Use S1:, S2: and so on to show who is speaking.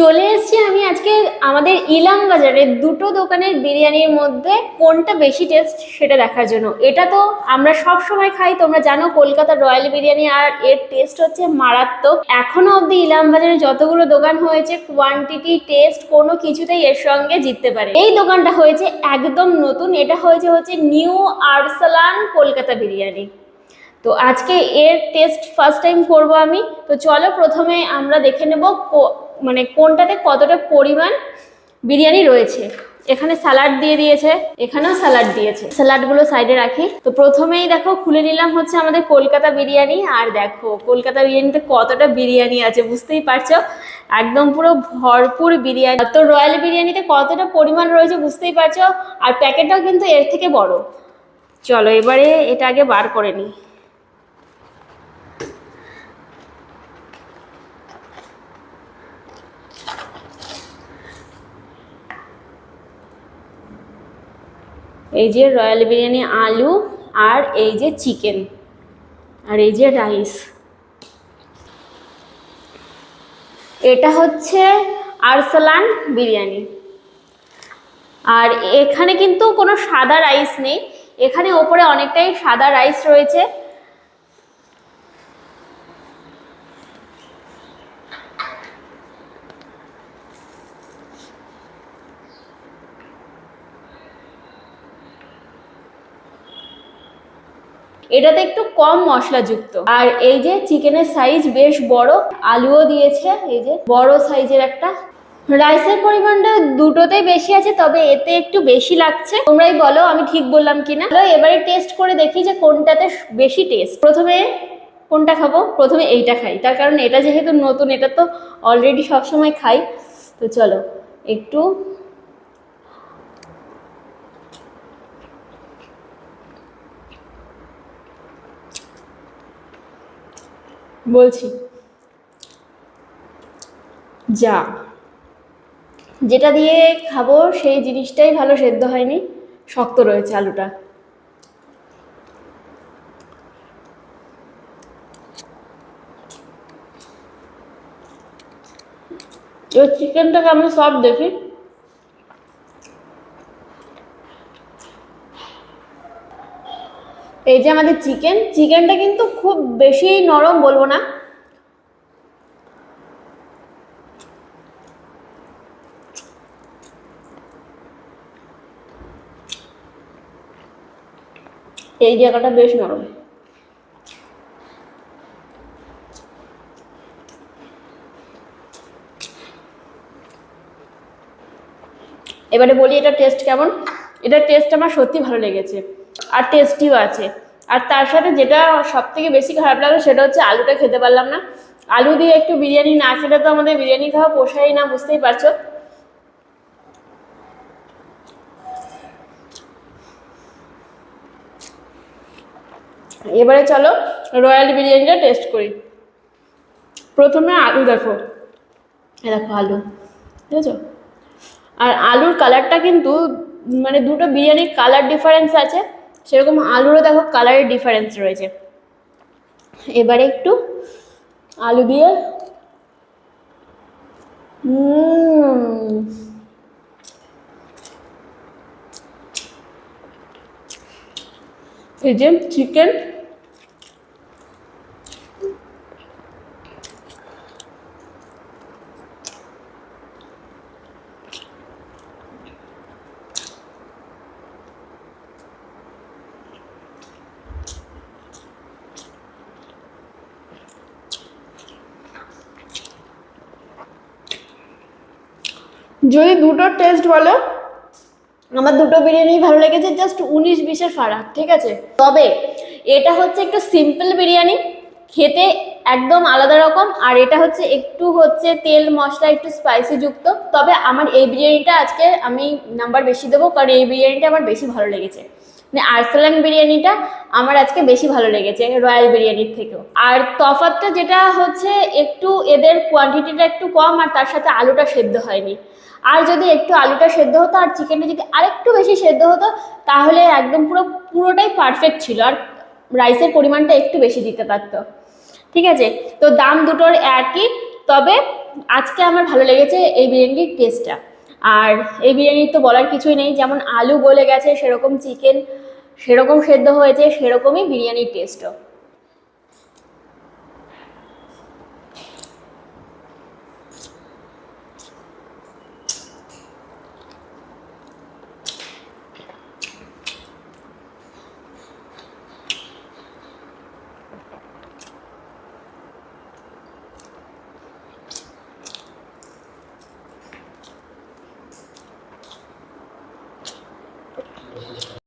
S1: চলে এসেছি আমি আজকে আমাদের ইলাম বাজারে দুটো দোকানের বিরিয়ানির মধ্যে কোনটা বেশি টেস্ট সেটা দেখার জন্য। এটা তো আমরা সব সময় খাই, তোমরা জানো কলকাতা রয়্যাল বিরিয়ানি আর এর টেস্ট হচ্ছে মারাত্মক। এখনও অবধি ইলাম বাজারে যতগুলো দোকান হয়েছে কোয়ান্টিটি টেস্ট কোনো কিছুতেই এর সঙ্গে জিততে পারে। এই দোকানটা হয়েছে একদম নতুন, এটা হয়েছে হচ্ছে নিউ আরসালান কলকাতা বিরিয়ানি। তো আজকে এর টেস্ট ফার্স্ট টাইম করব আমি। তো চলো প্রথমে আমরা দেখে নেব মানে কোনটাতে কতটা পরিমাণ বিরিয়ানি রয়েছে? এখানে স্যালাড দিয়ে দিয়েছে, এখানেও স্যালাড দিয়েছে। স্যালাডগুলো সাইডে রাখি। তো প্রথমেই দেখো, খুলে নিলাম হচ্ছে আমাদের কলকাতা বিরিয়ানি। আর দেখো, কলকাতা বিরিয়ানিতে কতটা বিরিয়ানি আছে, বুঝতেই পারছ? একদম পুরো ভরপুর বিরিয়ানি। তো রয়্যাল বিরিয়ানিতে কতটা পরিমাণ রয়েছে, বুঝতেই পারছ? আর প্যাকেটটাও কিন্তু এর থেকে বড়। চলো, এবারে এটা আগে বার করে নিই। এই যে রয়্যাল বিরিয়ানি আলু আর এই যে চিকেন আর এই যে রাইস। এটা হচ্ছে আরসালান বিরিয়ানি। আর এখানে কিন্তু কোনো সাদা রাইস নেই। এখানে ওপরে অনেকটাই সাদা রাইস রয়েছে। এটাতে একটু কম মশলাযুক্ত। আর এই যে চিকেনের সাইজ বেশ বড়, আলুও দিয়েছে, এই যে বড় সাইজের একটা। রাইসের পরিমাণটা দুটোতেই বেশি আছে, তবে এতে একটু বেশি লাগছে। তোমরাই বলো, আমি ঠিক বললাম কিনা? এবারে টেস্ট করে দেখি যে কোনটাতে বেশি টেস্ট প্রথমে কোনটা খাব? প্রথমে এইটা খাই। তার কারণ এটা যেহেতু নতুন, এটা তো অলরেডি সবসময় খাই। তো চলো, একটু বলছি। যা। যেটা দিয়ে খাব সেই জিনিসটাই ভালো সেদ্ধ হয়নি। শক্ত রয়েছে আলুটা। চিকেনটাকে আমি সব দেখি? এই যে আমাদের চিকেন, চিকেনটা কিন্তু খুব বেশি নরম বলব না। এই জায়গাটা বেশ নরম। এবারে বলি, এটা টেস্ট কেমন? এটা টেস্ট আমার সত্যি ভালো লেগেছে। আর টেস্টিও আছে। আর তার সাথে যেটা সব থেকে বেশি খারাপ লাগল সেটা হচ্ছে আলুটা খেতে পারলাম না। আলু দিয়ে একটু বিরিয়ানি না খেলে তো আমাদের বিরিয়ানি খাওয়া পোষাই না, বুঝতেই পারছ? এবারে চলো রয়্যাল বিরিয়ানিটা টেস্ট করি। প্রথমে আলু দেখো। দেখো আলু বুঝেছ আর আলুর কালারটা কিন্তু মানে দুটো বিরিয়ানির কালার ডিফারেন্স আছে। সেরকম আলুরও দেখো কালারের ডিফারেন্স রয়েছে। এবারে একটু আলু দিয়ে এই যে চিকেন যদি দুটো টেস্ট বলো? আমার দুটো বিরিয়ানি ভালো লেগেছে জাস্ট উনিশ বিশের ফারাক, ঠিক আছে? তবে এটা হচ্ছে একটু সিম্পল বিরিয়ানি, খেতে একদম আলাদা রকম, আর এটা হচ্ছে একটু হচ্ছে তেল, মশলা, একটু স্পাইসি যুক্ত। তবে আমার এই বিরিয়ানিটা আজকে আমি নাম্বার বেশি দেবো, কারণ এই বিরিয়ানিটা আমার বেশি ভালো লেগেছে। মানে আর্সেলান বিরিয়ানিটা আমার আজকে বেশি ভালো লেগেছে, রয়্যাল বিরিয়ানির থেকেও। আর তফাতটা যেটা হচ্ছে একটু এদের কোয়ান্টিটিটা একটু কম আর তার সাথে আলুটা সেদ্ধ হয়নি। আর যদি একটু আলুটা সেদ্ধ হতো আর চিকেনটা যদি আরেকটু বেশি সেদ্ধ হতো, তাহলে একদম পুরো, পুরোটাই পারফেক্ট ছিল আর রাইসের পরিমাণটা একটু বেশি দিতে পারতো। ঠিক আছে? তো দাম দুটোর একই, তবে আজকে আমার ভালো লেগেছে এই বিরিয়ানির টেস্টটা আর এই বিরিয়ানির তো বলার কিছুই নেই, যেমন আলু গলে গেছে সেরকম চিকেন সেরকম সেদ্ধ হয়েছে সেরকমই বিরিয়ানির টেস্টও